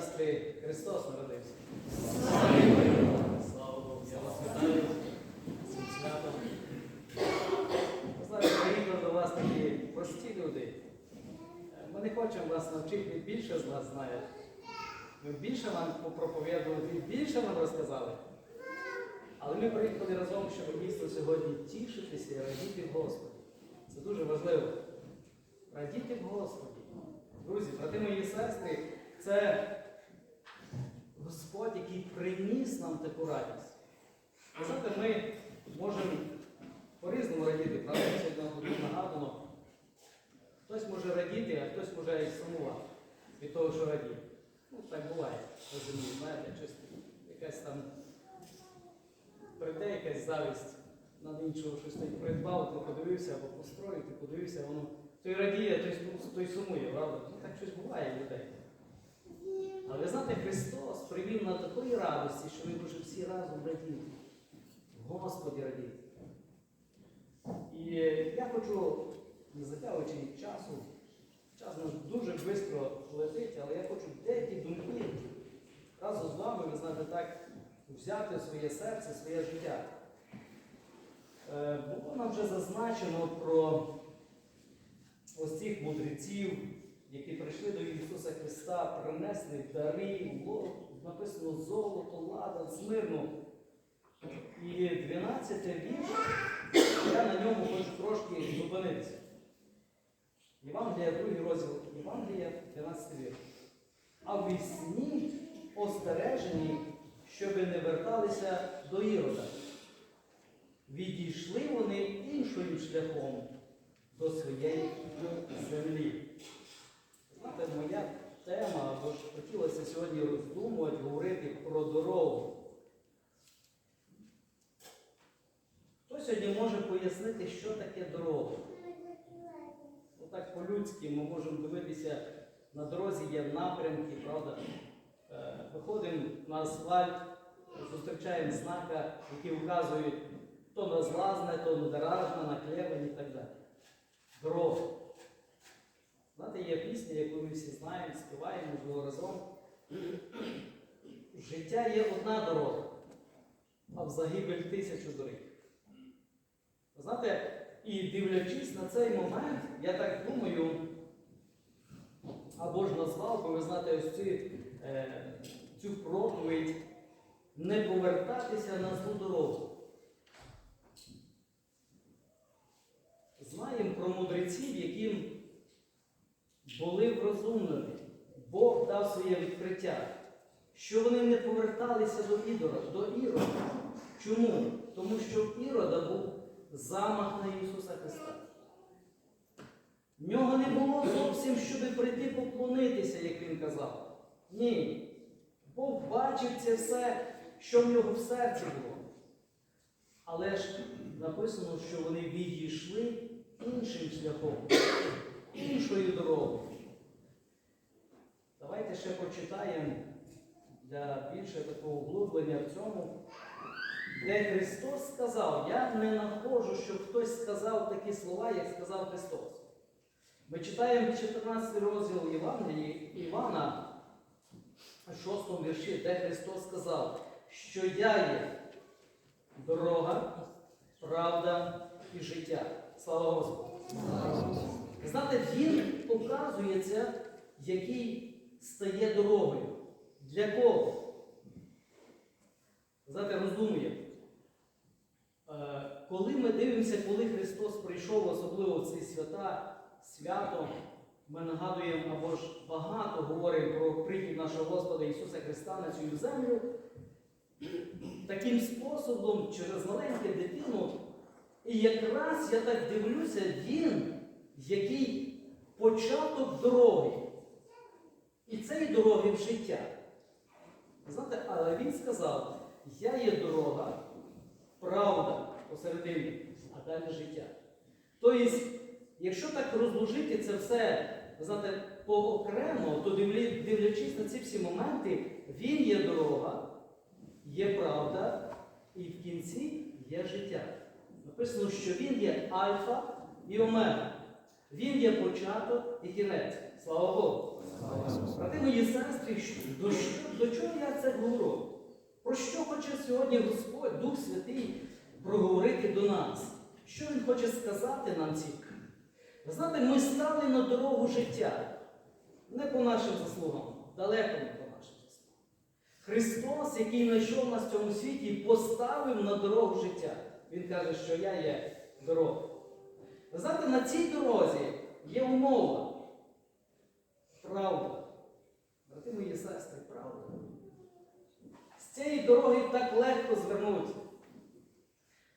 сестри, Христос народився. Слава Богу, я вас вітаю цим святом. Знаєте, приїхали до вас такі прості люди. Ми не хочемо вас навчити, більше з нас знаєте. Ми більше вам попроповідували, більше вам розказали. Але ми приїхали разом, щоб дійсно сьогодні тішитися і радіти в Господі. Це дуже важливо. Радіти в Господі. Друзі, брати мої сестри, це Господь, який приніс нам таку радість. Знаєте, ми можемо по-різному радіти, правда, сьогодні нагадано. Хтось може радіти, а хтось може і сумувати від того, що радіє. Ну, так буває на знаєте, чисто якась там прийде якась завість над іншого щось той придбав, ти подивився або построїв, ти подивився, воно той радіє, той, той сумує, правда? Ну так щось буває в людей. Але ви знаєте, Христос привів на такої радості, що ми дуже всі разом раділи. Господі радіти. І я хочу, не затягуючи часу, час наш дуже швидко летить, але я хочу деякі думки разом з вами, ви знаєте, так взяти своє серце, своє життя. Е, Було нам вже зазначено про ось цих мудреців, які прийшли до Ісуса Христа, принесли дари, написано золото, лада, смирну. І 12 вірш, я на ньому хочу трошки зупинитися. Євангелія, другий розділ Євангелія, 12 вірш. А в сні остережені, щоби не верталися до Ірода. Відійшли вони іншим шляхом до своєї землі. Знаєте, моя тема, або ж хотілося сьогодні роздумувати, говорити про дорогу. Хто сьогодні може пояснити, що таке дорога? Ну так по-людськи ми можемо дивитися, на дорозі є напрямки, правда? Е, Виходимо на асфальт, зустрічаємо знака, які вказують то на злазне, то на даражне, на клевень і так далі. Дорога. Знаєте, є пісня, яку ми всі знаємо, співаємо, можливо, разом. Життя є одна дорога, а в загибель тисячу доріг. Знаєте, і дивлячись на цей момент, я так думаю, або ж назвав би, ви знаєте, ось цю, е, цю проповідь не повертатися на злу дорогу. Знаємо про мудреців, яким були врозумлені. Бог дав своє відкриття, що вони не поверталися до Ідора, до Ірода. Чому? Тому що в Ірода був замах на Ісуса Христа. В нього не було зовсім, щоб прийти поклонитися, як він казав. Ні. Бог бачив це все, що в нього в серці було. Але ж написано, що вони відійшли іншим шляхом, іншою дорогою. Давайте ще почитаємо для більше такого углублення в цьому, де Христос сказав, я не знаходжу, щоб хтось сказав такі слова, як сказав Христос. Ми читаємо 14 розділ Євангелії Івана, 6 вірші, де Христос сказав, що я є дорога, правда і життя. Слава Господу! Знаєте, він показується, який стає дорогою. Для кого? Знаєте, роздумує. Е, Коли ми дивимося, коли Христос прийшов, особливо в ці свята, свято, ми нагадуємо або ж багато говоримо про прихід нашого Господа Ісуса Христа на цю землю, таким способом, через маленьку дитину, і якраз я так дивлюся, він, який початок дороги. І цієї дороги в життя. Знаєте, але він сказав, я є дорога, правда посередині, а далі життя. Тобто, якщо так розложити це все, знаєте, поокремо, то дивлячись на ці всі моменти, він є дорога, є правда, і в кінці є життя. Написано, що він є альфа і омега. Він є початок і кінець. Слава Богу! Брати мої сестри, до, до чого я це говорю? Про що хоче сьогодні Господь, Дух Святий, проговорити до нас? Що Він хоче сказати нам ці? Ви знаєте, ми стали на дорогу життя. Не по нашим заслугам, далеко не по нашим заслугам. Христос, який знайшов нас в цьому світі, поставив на дорогу життя. Він каже, що я є дорога. Ви знаєте, на цій дорозі є умова. Правда. Брати мої сестри, правда. З цієї дороги так легко звернути.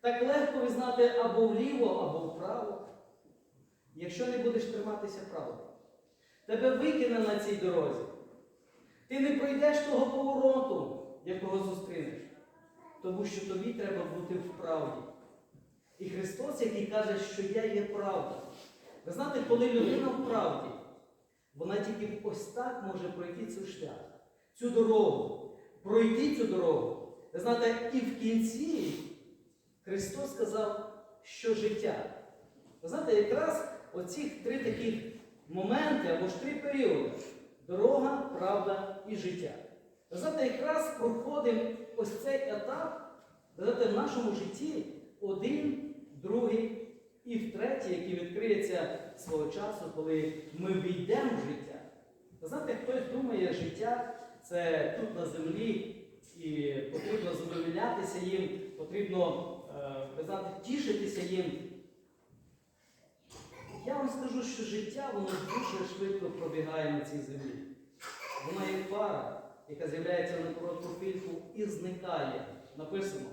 Так легко ви знаєте або вліво, або вправо. Якщо не будеш триматися правди. Тебе викине на цій дорозі. Ти не пройдеш того повороту, якого зустрінеш. Тому що тобі треба бути в правді. І Христос, який каже, що я є правда. Ви знаєте, коли людина в правді, вона тільки ось так може пройти цю шлях, цю дорогу, пройти цю дорогу. Ви знаєте, і в кінці Христос сказав, що життя. Ви знаєте, якраз оці три таких моменти або ж три періоди дорога, правда і життя. Ви знаєте, якраз проходимо ось цей етап знаєте, в нашому житті один, другий і втретє, який відкриється свого часу, коли ми війдемо в життя. Ви знаєте, хтось думає, життя це тут на землі, і потрібно задовольнятися їм, потрібно е, ви знаєте, тішитися їм. Я вам скажу, що життя воно дуже швидко пробігає на цій землі. Вона як пара, яка з'являється на коротку хвильку і зникає. Написано.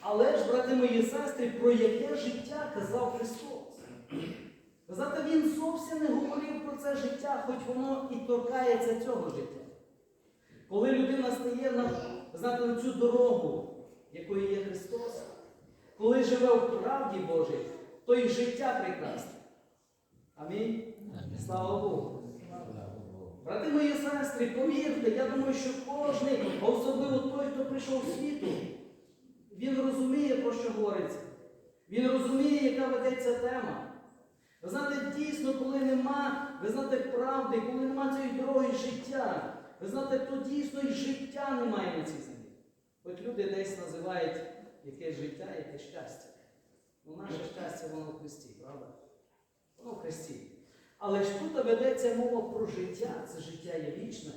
Але ж, брати мої сестри, про яке життя казав Христос? Ви Він зовсім не говорив про це життя, хоч воно і торкається цього життя. Коли людина стає на, знаєте, на цю дорогу, якою є Христос, коли живе в правді Божій, то і життя прекрасне. Амінь. Слава Богу. Брати мої сестри, повірте, я думаю, що кожен, а особливо той, хто прийшов в світу, він розуміє, про що говориться. Він розуміє, яка ведеться тема. Ви знаєте, дійсно, коли нема, ви знаєте, правди, коли нема цієї дороги життя, ви знаєте, то дійсно і життя немає на цій землі. От люди десь називають якесь життя, яке щастя. Ну, наше щастя, воно в Христі, правда? Воно в Христі. Але ж тут ведеться мова про життя, це життя є вічне.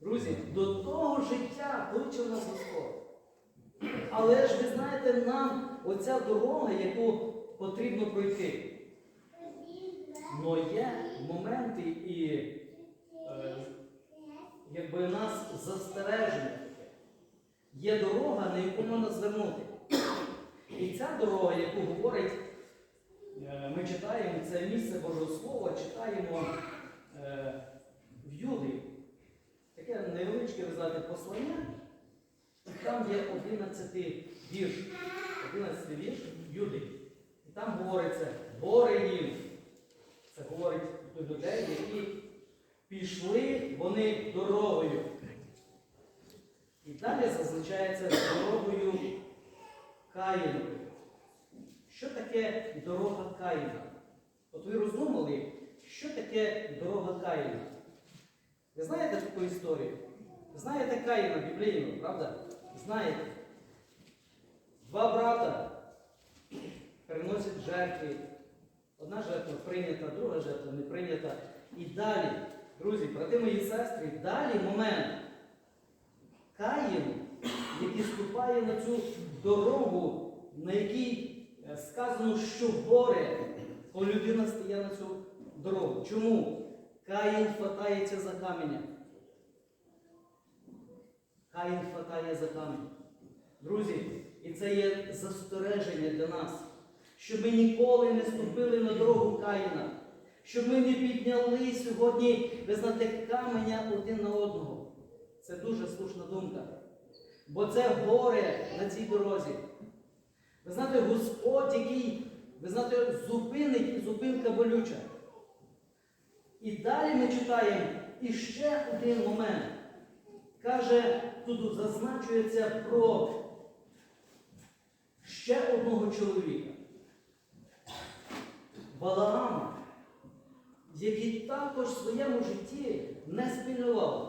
Друзі, до того життя кличе нас Господь. Але ж ви знаєте, нам оця дорога, яку потрібно пройти. Но є моменти і е, якби нас застереження. Є дорога, на яку можна звернути. І ця дорога, яку говорить, е, ми читаємо це місце Божого Слова, читаємо е, в Юдії. Таке невеличке ви знаєте, послання. Там є 11 вірш. 11 вірш Юди. І там говориться, горе. Людей, які пішли вони дорогою. І далі зазначається дорогою Каїновою. Що таке дорога Каїна? От ви роздумали, що таке дорога Каїна? Ви знаєте таку історію? Знаєте Каїна біблійну, правда? Знаєте. Два брата приносять жертви. Одна жертва прийнята, друга жертва не прийнята. І далі, друзі, брати мої сестри, далі момент. Каїн, який ступає на цю дорогу, на якій е, сказано, що горе, коли людина стає на цю дорогу. Чому? Каїн хватається за каменя. Каїн хватає за камінь. Друзі, і це є застереження для нас, щоб ми ніколи не ступили на дорогу Каїна, щоб ми не підняли сьогодні, ви знаєте, каменя один на одного. Це дуже слушна думка. Бо це горе на цій дорозі. Ви знаєте, Господь, який, ви знаєте, зупинить і зупинка болюча. І далі ми читаємо і ще один момент. Каже, тут зазначується про ще одного чоловіка. Валаама, який також в своєму житті не спільнував.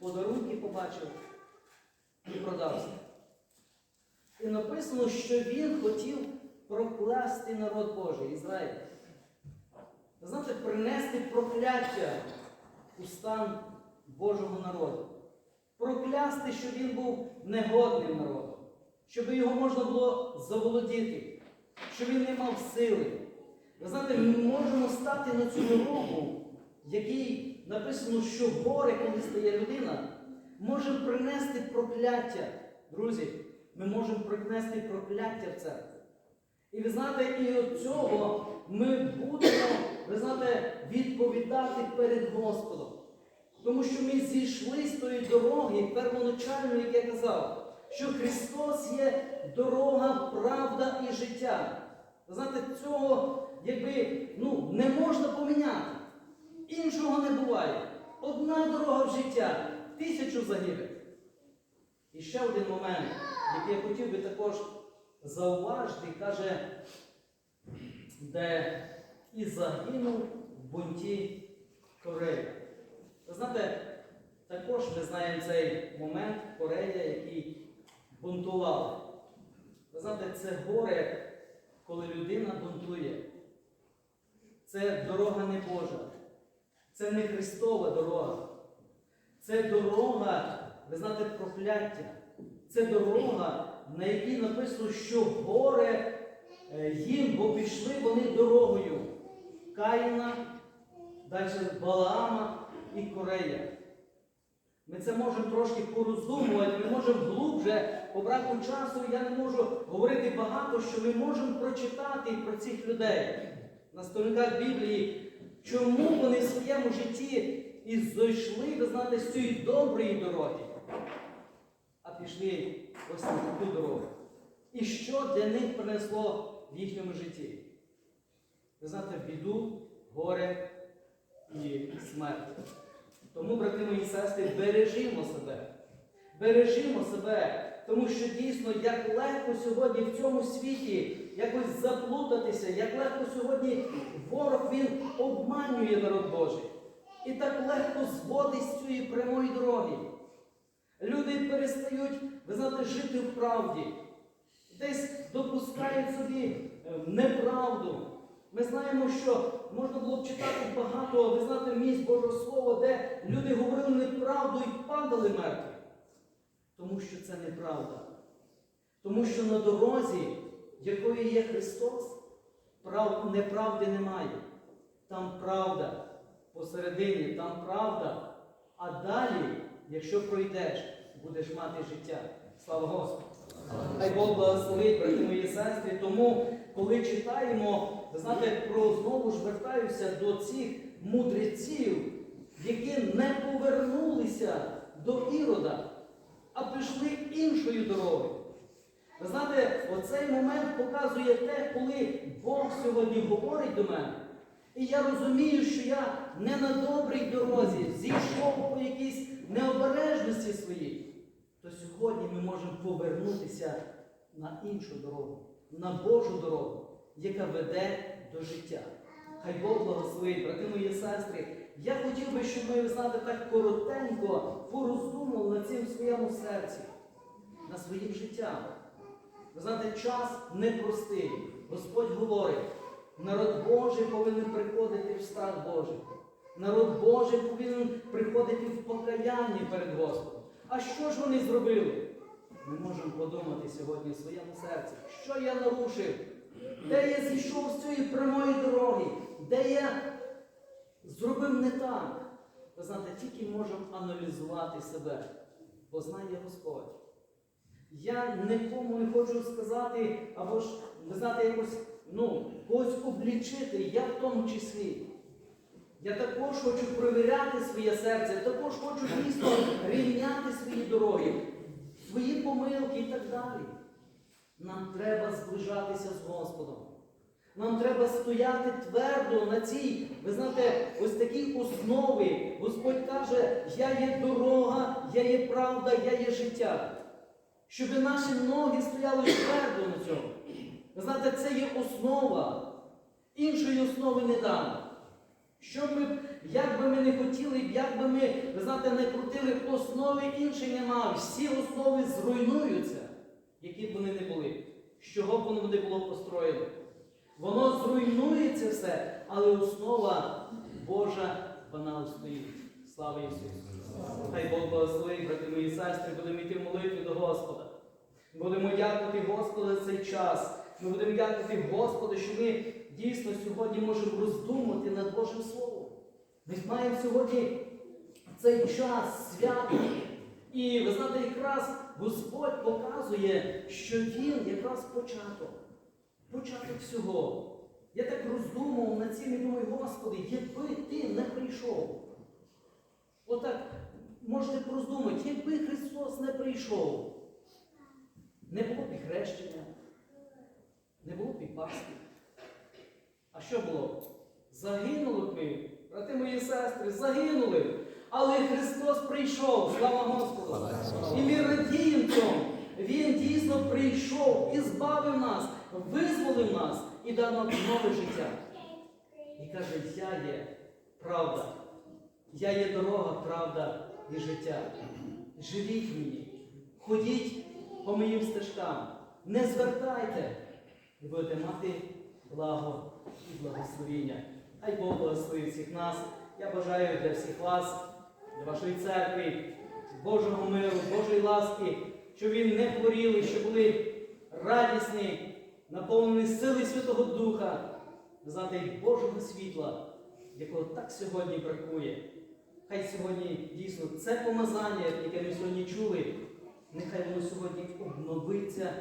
Подарунки побачив і продався. І написано, що він хотів проклясти народ Божий, Ізраїль. Знаєте, принести прокляття у стан Божого народу. Проклясти, що він був негодним народом, щоб його можна було заволодіти, щоб він не мав сили. Ви знаєте, ми можемо стати на цю дорогу, який написано, що горе, коли стає людина, може принести прокляття. Друзі, ми можемо принести прокляття в церкву. І ви знаєте, і від цього ми будемо, ви знаєте, відповідати перед Господом. Тому що ми зійшли з тої дороги первоначальної, як я казав, що Христос є дорога, правда і життя. Ви знаєте, цього якби ну, не можна поміняти. Іншого не буває. Одна дорога в життя, тисячу загибель. І ще один момент, який я хотів би також зауважити, каже, де і загинув в бунті Корея. Ви знаєте, також ми знаємо цей момент Корея, який бунтував. Ви знаєте, це горе, коли людина бунтує. Це дорога не Божа. Це не Христова дорога. Це дорога, ви знаєте, прокляття. Це дорога, на якій написано, що горе е, їм, бо пішли вони дорогою Каїна, далі Балаама і Корея. Ми це можемо трошки пороздумувати, ми можемо глубже, по браку часу я не можу говорити багато, що ми можемо прочитати про цих людей на сторінках Біблії, чому вони в своєму житті і зайшли, ви знаєте, з цієї доброї дороги, а пішли ось на таку дорогу. І що для них принесло в їхньому житті? Ви знаєте, біду, горе і смерть. Тому, брати мої сестри, бережімо себе. Бережімо себе, тому що дійсно як легко сьогодні в цьому світі якось заплутатися, як легко сьогодні ворог він обманює народ Божий. І так легко зводить з цієї прямої дороги. Люди перестають, ви знаєте, жити в правді. Десь допускають собі е, неправду. Ми знаємо, що можна було б читати багато, ви знаєте, місць Божого Слова, де люди говорили неправду і падали мертві. Тому що це неправда. Тому що на дорозі, якою є Христос, прав... неправди немає. Там правда посередині, там правда. А далі, якщо пройдеш, будеш мати життя. Слава Господу! Хай Бог благословить, брати мої сестри. Тому, коли читаємо, знаєте, про знову ж вертаюся до цих мудреців, які не повернулися до Ірода, а пішли іншою дорогою. Ви знаєте, оцей момент показує те, коли Бог сьогодні говорить до мене. І я розумію, що я не на добрій дорозі, зійшов по якійсь необережності своїй, то сьогодні ми можемо повернутися на іншу дорогу, на Божу дорогу, яка веде до життя. Хай Бог благословить, брати мої сестри. Я хотів би, щоб ми, ви знаєте, так коротенько пороздумали над цим своєму серці, на своїм життям. Ви знаєте, час непростий. Господь говорить, народ Божий повинен приходити в страх Божий. Народ Божий повинен приходити в покаянні перед Господом. А що ж вони зробили? Ми можемо подумати сьогодні в своєму серці, що я нарушив, де я зійшов з цієї прямої дороги, де я зробив не так. Ви знаєте, тільки можемо аналізувати себе, бо знає Господь. Я нікому не хочу сказати, або ж, ви знаєте, якось ну, когось облічити, я в тому числі. Я також хочу перевіряти своє серце, також хочу дійсно рівняти свої дороги, свої помилки і так далі. Нам треба зближатися з Господом. Нам треба стояти твердо на цій, ви знаєте, ось такій основі. Господь каже, я є дорога, я є правда, я є життя. Щоб наші ноги стояли твердо на цьому. Ви знаєте, це є основа. Іншої основи не дано. Що ми, як би ми не хотіли, як би ми, ви знаєте, не крутили, основи інші нема. Всі основи зруйнуються, які б вони не були. З чого б воно не було построєно. Воно зруйнується все, але основа Божа, вона устоїть. Слава Ісусу! Хай Бог благословить, брати мої сестри, будемо йти в молитві до Господа. Будемо дякувати Господу за цей час. Ми будемо дякувати Господу, що ми дійсно сьогодні можемо роздумати над Божим Словом. Ми маємо сьогодні цей час свято. І ви знаєте, якраз Господь показує, що Він якраз початок. Початок всього. Я так роздумував над цим і думаю, Господи, якби ти не прийшов. Отак можете роздумати, якби Христос не прийшов, не було б і хрещення, не було б і Пасхи. А що було? Загинули б ми, брати мої сестри, загинули. Але Христос прийшов, слава Господу! І ми радіємо цьому. Він дійсно прийшов і збавив нас, визволив нас і дав нам нове життя. І каже, я є правда. Я є дорога, правда і життя. Живіть мені, ходіть по моїм стежкам, не звертайте, і будете мати благо і благословіння. Хай Бог благословить всіх нас. Я бажаю для всіх вас, для вашої церкви, Божого миру, Божої ласки, щоб ви не хворіли, щоб були радісні, наповнені сили Святого Духа, знати Божого світла, якого так сьогодні бракує. Хай сьогодні дійсно це помазання, яке ми сьогодні чули, нехай воно сьогодні обновиться,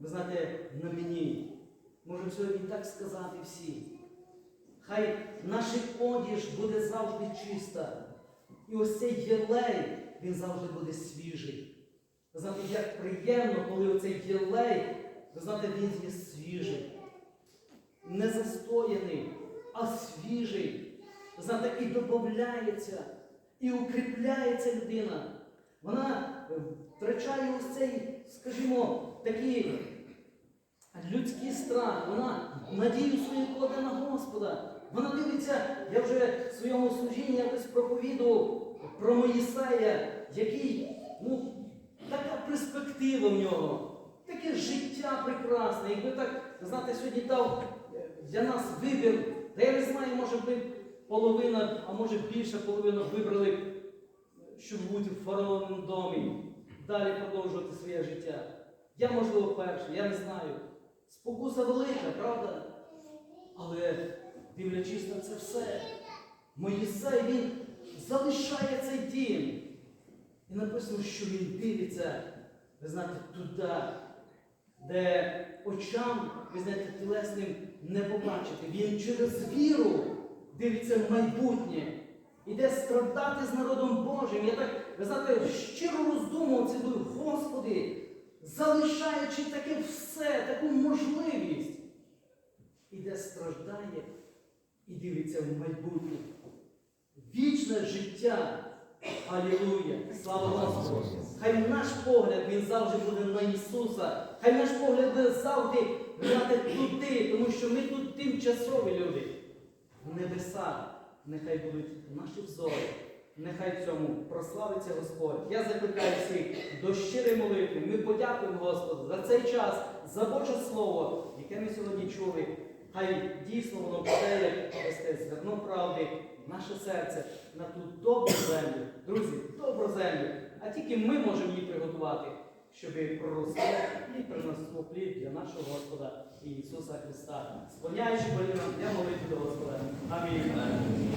ви знаєте, на мені. Можемо сьогодні так сказати всі. Хай наш одіж буде завжди чиста. І ось цей єлей, він завжди буде свіжий. Знаєте, як приємно, коли оцей єлей, ви знаєте, він є свіжий, не застояний, а свіжий. Ви знаєте, і додається, і укріпляється людина. Вона е, втрачає ось цей, скажімо, такий людський страх, вона надію свою кладе на Господа. Вона дивиться, я вже в своєму служінні якось проповідував про Моїсея, який, ну, така перспектива в нього, таке життя прекрасне. Якби так, знаєте, сьогодні дав е, для нас вибір, та я не знаю, може би половина, а може більша половина вибрали, щоб бути в фараоновому домі, далі продовжувати своє життя. Я, можливо, перший, я не знаю. Спокуса велика, правда? Але дивлячись на це все, Моїсей він залишає цей дім. І написано, що він дивиться, ви знаєте, туди, де очам, ви знаєте, тілесним не побачити. Він через віру дивиться в майбутнє. Іде страдати з народом Божим. Я так, ви знаєте, щиро роздумував думаю, Господи, залишаючи таке все, таку можливість, іде страждає і дивиться в майбутнє. Вічне життя. Алілуя! Слава Господу! Хай наш погляд він завжди буде на Ісуса. Хай наш погляд буде завжди глядати туди, тому що ми тут тимчасові люди. В небесах нехай будуть наші взори. Нехай в цьому прославиться Господь. Я закликаю всіх до щирої молитви. Ми подякуємо Господу за цей час, за Боже Слово, яке ми сьогодні чули. Хай дійсно воно буде, як зерно правди, наше серце на ту добру землю. Друзі, добру землю. А тільки ми можемо її приготувати, щоб проросло і принесло плід для нашого Господа Ісуса Христа. Склоняючи коліна для молитви до Господа. Амінь.